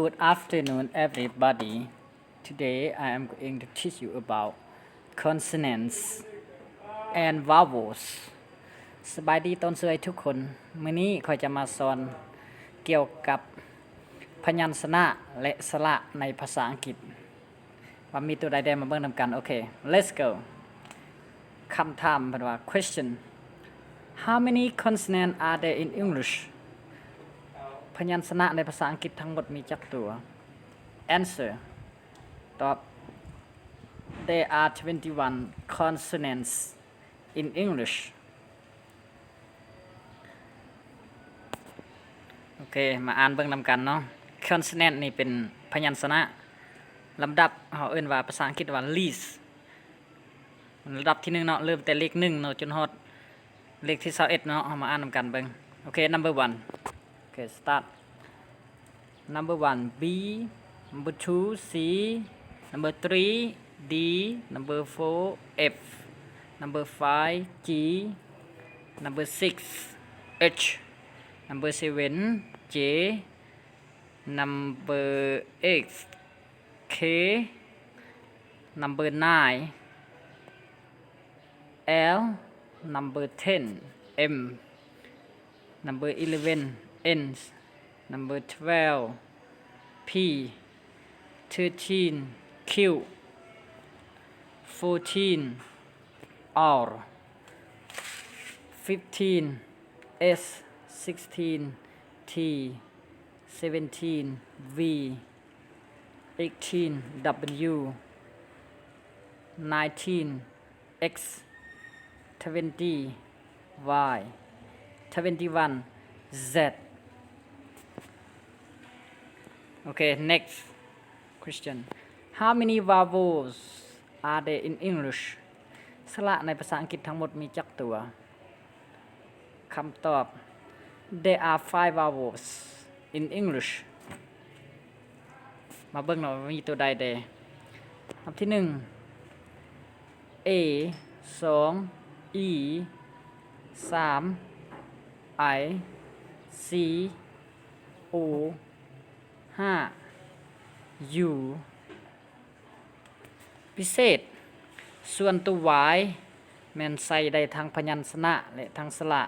Good afternoon, everybody. Today I am going to teach you about consonants and vowels สบายดีต้นสวยทุกคนมื้อนี้ขอยจะมาสอนเกี่ยวกับพยัญชนะและสระในภาษาอังกฤษ ว่ามีตัวใดได้มาเบิ่งนำกัน โอเค let's go คำถามเป็นว่า question how many consonants are there in English พยัญชนะในภาษาอังกฤษทั้งหมดมีจักตัว answer ตอบ there are 21 consonants in English โอเค มาอ่านเบิ่งนำกันเนาะ consonant นี่เป็นพยัญชนะลำดับเขาเอิ้นว่าภาษาอังกฤษว่า list ลำดับที่หนึ่งเนาะ เริ่มแต่เลขหนึ่งเนาะจนฮอดเลขที่21เนาะเอามาอ่านนำกันเบิ่งโอเค number one โอเค start number one B number two C number three D number four F number five G number six H number seven J number eight K number nine L number ten M number eleven N number 12 P. 13 Q. 14 R. 15 S. 16 T. 17 V. 18 W. 19 X. 20 Y. 21 Z. Okay, next question. How many vowels are there in English? สระในภาษาอังกฤษทั้งหมดมีจักตัว คำตอบ There are five vowels in English มาเบิ่งหน่อยมีตัวใดเดคำที่หนึ่ง A สอง E สาม I C O ห้า u พิเศษ ส่วนตัว y แมนใส่ได้ทางพยัญชนะและทางสระ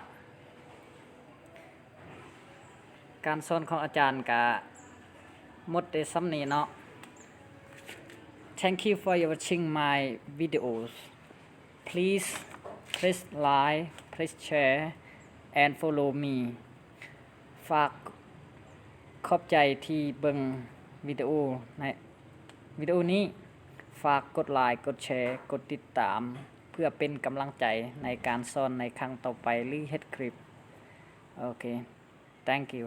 การสอนของอาจารย์กับมดได้ซ้ำนี้เนาะ Thank you for watching my videos please press like press share and follow me ฝาก ขอบใจที่เบิ่งวิดีโอในวิดีโอนี้ ฝากกดไลค์กดแชร์ กดติดตาม เพื่อเป็นกำลังใจในการสอนในครั้งต่อไปหรือเฮ็ดคลิป โอเค thank you